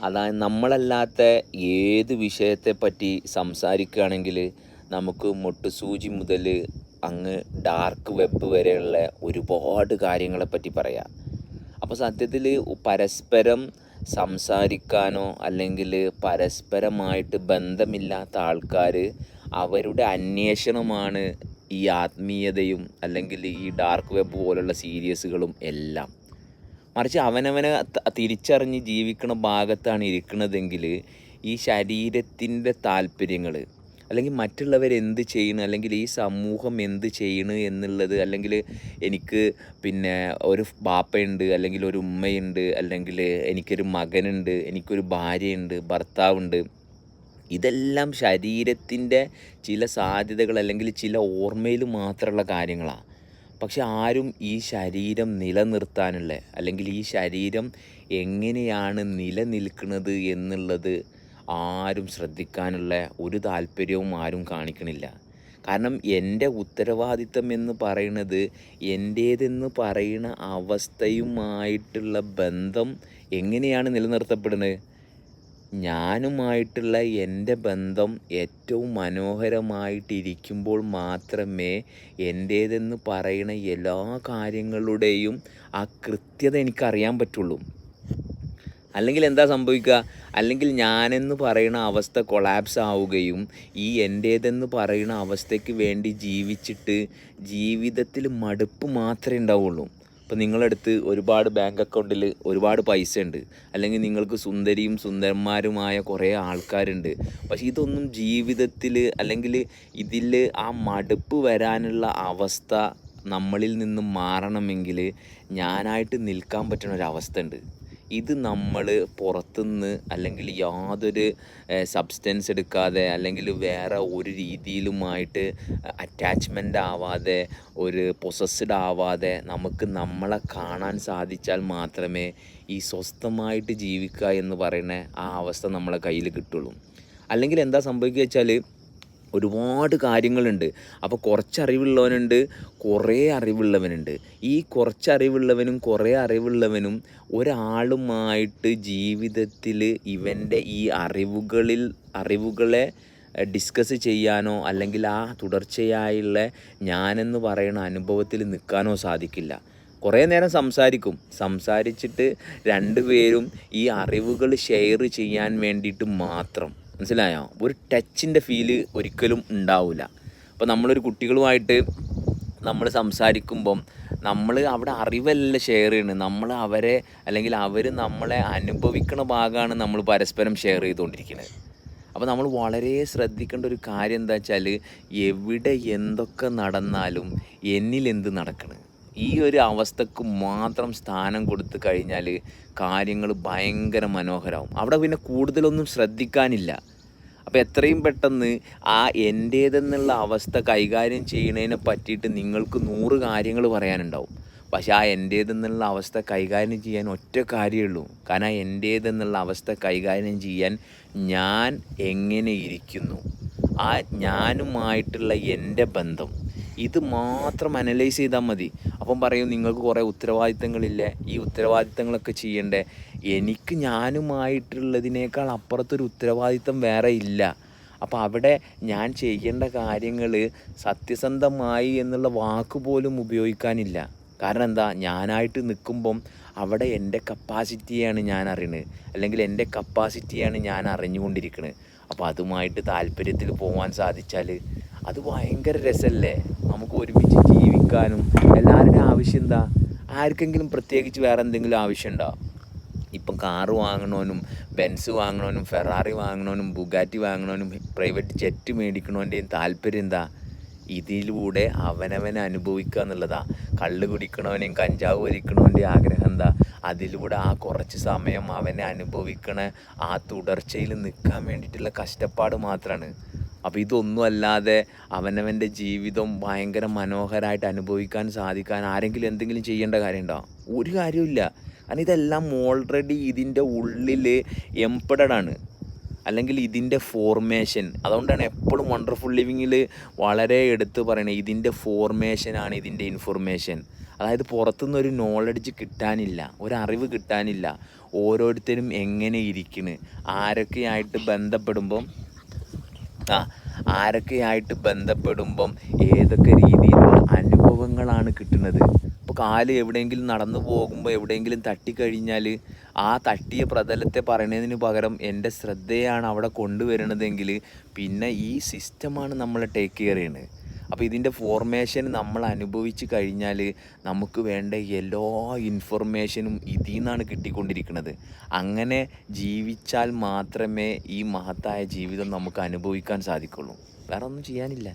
അതായത് നമ്മളല്ലാത്ത ഏത് വിഷയത്തെ പറ്റി സംസാരിക്കുകയാണെങ്കിൽ നമുക്ക് മുട്ടുസൂചി മുതൽ അങ്ങ് ഡാർക്ക് വെബ് വരെയുള്ള ഒരുപാട് കാര്യങ്ങളെ പറ്റി പറയാം. അപ്പോൾ സത്യത്തിൽ പരസ്പരം സംസാരിക്കാനോ അല്ലെങ്കിൽ പരസ്പരമായിട്ട് ബന്ധമില്ലാത്ത ആൾക്കാർ അവരുടെ അന്വേഷണമാണ് ഈ ആത്മീയതയും അല്ലെങ്കിൽ ഈ ഡാർക്ക് വെബ് പോലുള്ള സീരിയസുകളും എല്ലാം. മറിച്ച് അവനവനെ തിരിച്ചറിഞ്ഞ് ജീവിക്കുന്ന ഭാഗത്താണ് ഇരിക്കണതെങ്കിൽ ഈ ശരീരത്തിന്റെ താല്പര്യങ്ങൾ അല്ലെങ്കിൽ മറ്റുള്ളവർ എന്ത് ചെയ്യണം അല്ലെങ്കിൽ ഈ സമൂഹം എന്ത് ചെയ്യണം എന്നുള്ളത് അല്ലെങ്കിൽ എനിക്ക് പിന്നെ ഒരു ബാപ്പയുണ്ട് അല്ലെങ്കിൽ ഒരു ഉമ്മയുണ്ട് അല്ലെങ്കിൽ എനിക്കൊരു മകനുണ്ട് എനിക്കൊരു ഭാര്യയുണ്ട് ഭർത്താവുണ്ട്. ഇതെല്ലാം ശരീരത്തിന്റെ ചില സാധ്യതകൾ അല്ലെങ്കിൽ ചില ഓർമ്മയിൽ മാത്രമുള്ള കാര്യങ്ങളാണ് പക്ഷെ ആരും ഈ ശരീരം നിലനിർത്താനുള്ള അല്ലെങ്കിൽ ഈ ശരീരം എങ്ങനെയാണ് നിലനിൽക്കുന്നത് എന്നുള്ളത് ആരും ശ്രദ്ധിക്കാനുള്ള ഒരു താല്പര്യവും ആരും കാണിക്കണില്ല. കാരണം എന്റെ ഉത്തരവാദിത്തം എന്ന് പറയുന്നത് എന്റേതെന്ന് പറയുന്ന അവസ്ഥയുമായിട്ടുള്ള ബന്ധം എങ്ങനെയാണ് നിലനിർത്തപ്പെടുന്നത്? ഞാനുമായിട്ടുള്ള എന്റെ ബന്ധം ഏറ്റവും മനോഹരമായിട്ടിരിക്കുമ്പോൾ മാത്രമേ എന്റേതെന്ന് പറയുന്ന എല്ലാ കാര്യങ്ങളുടെയും ആ കൃത്യത എനിക്കറിയാൻ പറ്റുള്ളൂ. അല്ലെങ്കിൽ എന്താ സംഭവിക്കുക? അല്ലെങ്കിൽ ഞാനെന്ന് പറയുന്ന അവസ്ഥ കൊളാപ്സ് ആവുകയും ഈ എന്റേതെന്ന് പറയുന്ന അവസ്ഥയ്ക്ക് വേണ്ടി ജീവിച്ചിട്ട് ജീവിതത്തിൽ മടുപ്പ് മാത്രമേ ഉണ്ടാവുള്ളൂ. ഇപ്പോൾ നിങ്ങളടുത്ത് ഒരുപാട് ബാങ്ക് അക്കൗണ്ടിൽ ഒരുപാട് പൈസ ഉണ്ട് അല്ലെങ്കിൽ നിങ്ങൾക്ക് സുന്ദരിയും സുന്ദരന്മാരുമായ കുറേ ആൾക്കാരുണ്ട്. പക്ഷെ ഇതൊന്നും ജീവിതത്തിൽ അല്ലെങ്കിൽ ഇതിൽ ആ മടുപ്പ് വരാനുള്ള അവസ്ഥ നമ്മളിൽ നിന്നും മാറണമെങ്കിൽ ഞാനായിട്ട് നിൽക്കാൻ പറ്റുന്ന ഒരു അവസ്ഥ ഉണ്ട്. ഇത് നമ്മൾ പുറത്തുനിന്ന് അല്ലെങ്കിൽ യാതൊരു സബ്സ്റ്റൻസ് എടുക്കാതെ അല്ലെങ്കിൽ വേറെ ഒരു രീതിയിലുമായിട്ട് അറ്റാച്ച്മെന്റ് ആവാതെ ഒരു പൊസസ്ഡ് ആവാതെ നമുക്ക് നമ്മളെ കാണാൻ സാധിച്ചാൽ മാത്രമേ ഈ സ്വസ്ഥമായിട്ട് ജീവിക്കുക എന്ന് പറയുന്ന ആ അവസ്ഥ നമ്മളെ കയ്യിൽ കിട്ടുള്ളൂ. അല്ലെങ്കിൽ എന്താ സംഭവിക്കുക വെച്ചാൽ ഒരുപാട് കാര്യങ്ങളുണ്ട്. അപ്പോൾ കുറച്ച് അറിവുള്ളവനുണ്ട് കുറേ അറിവുള്ളവനുണ്ട്. ഈ കുറച്ച് അറിവുള്ളവനും കുറേ അറിവുള്ളവനും ഒരാളുമായിട്ട് ജീവിതത്തിൽ ഇവന്റെ ഈ അറിവുകളിൽ അറിവുകളെ ഡിസ്കസ് ചെയ്യാനോ അല്ലെങ്കിൽ ആ തുടർച്ചയായുള്ള ഞാനെന്ന് പറയുന്ന അനുഭവത്തിൽ നിൽക്കാനോ സാധിക്കില്ല. കുറേ നേരം സംസാരിക്കും. സംസാരിച്ചിട്ട് രണ്ടുപേരും ഈ അറിവുകൾ ഷെയർ ചെയ്യാൻ വേണ്ടിയിട്ട് മാത്രം. മനസ്സിലായോ? ഒരു ടച്ചിന്റെ ഫീൽ ഒരിക്കലും ഉണ്ടാവില്ല അപ്പോൾ നമ്മളൊരു കുട്ടികളുമായിട്ട് നമ്മൾ സംസാരിക്കുമ്പം നമ്മൾ അവിടെ അറിവല്ല ഷെയർ ചെയ്യുന്നത്. നമ്മൾ അവരെ അല്ലെങ്കിൽ അവർ നമ്മളെ അനുഭവിക്കുന്ന ഭാഗമാണ് നമ്മൾ പരസ്പരം ഷെയർ ചെയ്തുകൊണ്ടിരിക്കുന്നത് അപ്പോൾ നമ്മൾ വളരെ ശ്രദ്ധിക്കേണ്ട ഒരു കാര്യം എന്താ വെച്ചാൽ എവിടെ എന്തൊക്കെ നടന്നാലും എന്നിൽ എന്ത് നടക്കണ്? ഈ ഒരു അവസ്ഥക്ക് മാത്രം സ്ഥാനം കൊടുത്തു കഴിഞ്ഞാൽ കാര്യങ്ങൾ ഭയങ്കര മനോഹരമാവും അവിടെ പിന്നെ കൂടുതലൊന്നും ശ്രദ്ധിക്കാനില്ല. അപ്പോൾ എത്രയും പെട്ടെന്ന് ആ എന്റേതെന്നുള്ള അവസ്ഥ കൈകാര്യം ചെയ്യുന്നതിനെ പറ്റിയിട്ട് നിങ്ങൾക്ക് നൂറ് കാര്യങ്ങൾ പറയാനുണ്ടാവും. പക്ഷേ ആ എന്റേതെന്നുള്ള അവസ്ഥ കൈകാര്യം ചെയ്യാൻ ഒറ്റ കാര്യമുള്ളൂ കാരണം എന്റേതെന്നുള്ള അവസ്ഥ കൈകാര്യം ചെയ്യാൻ ഞാൻ എങ്ങനെ ഇരിക്കുന്നു? ആ ഞാനുമായിട്ടുള്ള എന്റെ ബന്ധം ഇത് മാത്രം അനലൈസ് ചെയ്താൽ മതി. അപ്പം പറയും നിങ്ങൾക്ക് കുറേ ഉത്തരവാദിത്തങ്ങളില്ലേ? ഈ ഉത്തരവാദിത്തങ്ങളൊക്കെ ചെയ്യണ്ടേ? എനിക്ക് ഞാനുമായിട്ടുള്ളതിനേക്കാൾ അപ്പുറത്തൊരു ഉത്തരവാദിത്തം വേറെ ഇല്ല. അപ്പോൾ അവിടെ ഞാൻ ചെയ്യേണ്ട കാര്യങ്ങൾ സത്യസന്ധമായി എന്നുള്ള വാക്ക് പോലും ഉപയോഗിക്കാനില്ല. കാരണം എന്താ? ഞാനായിട്ട് നിൽക്കുമ്പം അവിടെ എന്റെ കപ്പാസിറ്റിയാണ് ഞാൻ അറിയുന്നത് അല്ലെങ്കിൽ എന്റെ കപ്പാസിറ്റിയാണ് ഞാൻ അറിഞ്ഞുകൊണ്ടിരിക്കുന്നത് അപ്പോൾ അതുമായിട്ട് താല്പര്യത്തിൽ പോകാൻ സാധിച്ചാൽ അത് ഭയങ്കര രസമല്ലേ? നമുക്ക് ഒരുമിച്ച് ജീവിക്കാനും എല്ലാവരുടെയും ആവശ്യം എന്താ? ആർക്കെങ്കിലും പ്രത്യേകിച്ച് വേറെ എന്തെങ്കിലും ആവശ്യമുണ്ടോ? ഇപ്പം കാറ് വാങ്ങണോനും ബെൻസ് വാങ്ങണോനും ഫെറാറി വാങ്ങണോനും ബുഗാറ്റി വാങ്ങണോനും പ്രൈവറ്റ് ജെറ്റ് മേടിക്കണോന്റെയും താല്പര്യം എന്താ? ഇതിലൂടെ അവനവൻ അനുഭവിക്കുക എന്നുള്ളതാ. കള്ള് കുടിക്കണവനെയും കഞ്ചാവ് വലിക്കണവന്റെ ആഗ്രഹം എന്താ? അതിലൂടെ ആ കുറച്ച് സമയം അവനെ അനുഭവിക്കണ ആ തുടർച്ചയിൽ നിൽക്കാൻ വേണ്ടിയിട്ടുള്ള കഷ്ടപ്പാട് മാത്രമാണ് അപ്പോൾ ഇതൊന്നും അല്ലാതെ അവനവന്റെ ജീവിതം ഭയങ്കര മനോഹരമായിട്ട് അനുഭവിക്കാൻ സാധിക്കാൻ ആരെങ്കിലും എന്തെങ്കിലും ചെയ്യേണ്ട കാര്യമുണ്ടോ? ഒരു കാര്യമില്ല കാരണം ഇതെല്ലാം ഓൾറെഡി ഇതിന്റെ ഉള്ളിൽ എംപഡഡ് ആണ്. അല്ലെങ്കിൽ ഇതിന്റെ ഫോർമേഷൻ അതുകൊണ്ടാണ് എപ്പോഴും വണ്ടർഫുൾ ലിവിങ്ങിൽ വളരെ എടുത്ത് പറയണത് ഇതിന്റെ ഫോർമേഷനാണ് ഇതിന്റെ ഇൻഫർമേഷൻ അതായത് പുറത്തുനിന്ന് ഒരു നോളജ് കിട്ടാനില്ല ഒരറിവ് കിട്ടാനില്ല. ഓരോരുത്തരും എങ്ങനെ ഇരിക്കണ് ആരൊക്കെയായിട്ട് ബന്ധപ്പെടുമ്പം ആ ആരൊക്കെയായിട്ട് ബന്ധപ്പെടുമ്പം ഏതൊക്കെ രീതിയിലുള്ള അനുഭവങ്ങളാണ് കിട്ടുന്നത്. ഇപ്പോൾ കാൽ എവിടെയെങ്കിലും നടന്നു പോകുമ്പോൾ എവിടെയെങ്കിലും തട്ടിക്കഴിഞ്ഞാൽ ആ തട്ടിയ പ്രതലത്തെ പറയുന്നതിന് പകരം എന്റെ ശ്രദ്ധയാണ് അവിടെ കൊണ്ടുവരുന്നതെങ്കിൽ പിന്നെ ഈ സിസ്റ്റമാണ് നമ്മൾ ടേക്ക് കെയർ ചെയ്യുന്നത് അപ്പോൾ ഇതിന്റെ ഫോർമേഷൻ നമ്മൾ അനുഭവിച്ച് കഴിഞ്ഞാൽ നമുക്ക് വേണ്ട എല്ലാ ഇൻഫർമേഷനും ഇതിൽ നിന്നാണ് കിട്ടിക്കൊണ്ടിരിക്കുന്നത് അങ്ങനെ ജീവിച്ചാൽ മാത്രമേ ഈ മഹത്തായ ജീവിതം നമുക്ക് അനുഭവിക്കാൻ സാധിക്കുള്ളൂ. വേറെ ഒന്നും ചെയ്യാനില്ല.